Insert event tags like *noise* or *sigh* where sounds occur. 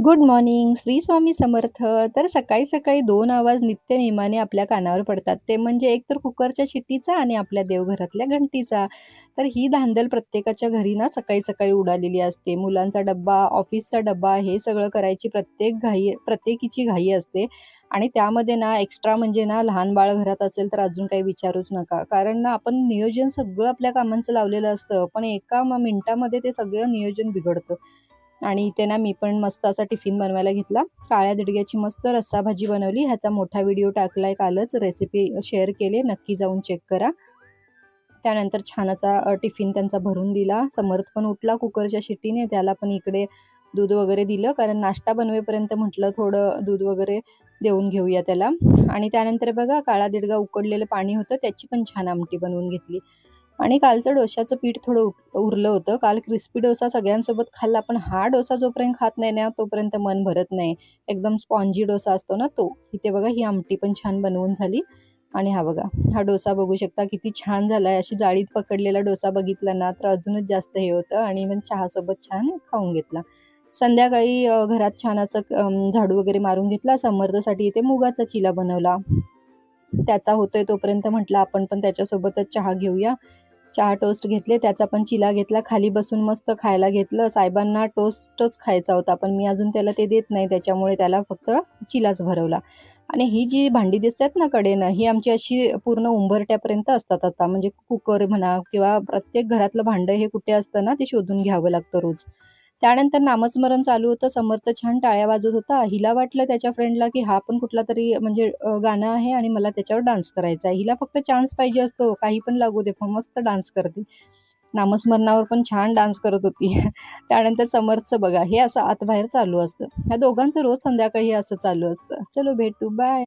Good morning Shri Swami Samarth. तर सकाळी सकाळी दोन आवाज नित्य नेमाने आपल्या कानावर पडतात. ते म्हणजे एक तर कुकरच्या शिट्टीचा आणि आपल्या देवघरातल्या घंटीचा. तर ही धांदल प्रत्येकाच्या घरी ना सकाळी सकाळी उडालेली असते. मुलांचा डब्बा ऑफिसचा डब्बा हे सगळं करायची प्रत्येक घाई प्रत्येकीची घाई असते. आणि त्यामध्ये ना एक्स्ट्रा म्हणजे ना लहान बाळ घरात असेल तर अजून काही विचारूच नका. कारण ना आपण नियोजन सगळं आपल्या कामांचं लावलेलं असतं. पण एका मिनटामध्ये मिनिटामध्ये ते सगळं नियोजन बिघडतं. आणि इथे ना मी पण मस्त असा टिफिन बनवायला घेतला. काळ्या दिडग्याची मस्त रस्सा भाजी बनवली. ह्याचा मोठा व्हिडिओ टाकलाय कालच. रेसिपी शेअर केले. नक्की जाऊन चेक करा. त्यानंतर छान असा टिफिन त्यांचा भरून दिला. समर्थ पण उठला कुकरच्या शिट्टीने. त्याला पण इकडे दूध वगैरे दिलं. कारण नाश्ता बनवेपर्यंत म्हटलं थोडं दूध वगैरे देऊन घेऊया त्याला. आणि त्यानंतर बघा काळा दिडगा उकडलेलं पाणी होतं. त्याची पण छान आमटी बनवून घेतली. आणि कालचं डोशाचं पीठ थोडं उरलं होतं. काल क्रिस्पी डोसा सगळ्यांसोबत खाल्ला पण हा डोसा जोपर्यंत खात नाही ना तोपर्यंत मन भरत नाही. एकदम स्पॉन्जी डोसा असतो ना तो. इथे बघा ही आमटी पण छान बनवून झाली. आणि हा बघा हा डोसा बघू शकता किती छान झाला आहे अशी जाळीत पकडलेला डोसा बघितला ना तर अजूनच जास्त हे होतं आणि मग चहासोबत छान खाऊन घेतला. संध्याकाळी घरात छान असं झाडू वगैरे मारून घेतला. समर्थसाठी इथे मुगाचा चिला बनवला. त्याचा होतोय तोपर्यंत म्हटलं आपण पण त्याच्यासोबतच चहा घेऊया. चहा टोस्ट घेतले त्याचा पण चिला घेतला खाली बसून मस्त खायला घेतलं. साहेबांना टोस्टच खायचा होता पण मी अजून त्याला ते देत नाही. त्याच्यामुळे त्याला फक्त चिलाच भरवला. आणि ही जी भांडी दिसतात ना कडेनं ही आमची अशी पूर्ण उंबरट्यापर्यंत असतात आता. म्हणजे कुकर म्हणा किंवा प्रत्येक घरातलं भांडं हे कुठे असतं ना ते शोधून घ्यावं लागतं रोज. त्यानंतर नामस्मरण चालू होतं समर्थ छान टाळ्या वाजत होता. हिला वाटलं त्याच्या फ्रेंडला की हा पण कुठला तरी म्हणजे गाणं आहे आणि मला त्याच्यावर डान्स करायचा आहे. हिला फक्त चान्स पाहिजे असतो काही पण लागू दे पण मस्त डान्स करते. नामस्मरणावर पण छान डान्स करत होती. *laughs* त्यानंतर समर्थचं बघा हे असं आतबाहेर चालू असतं. ह्या दोघांचं रोज संध्याकाळी असं चालू असतं. चलो भेटू बाय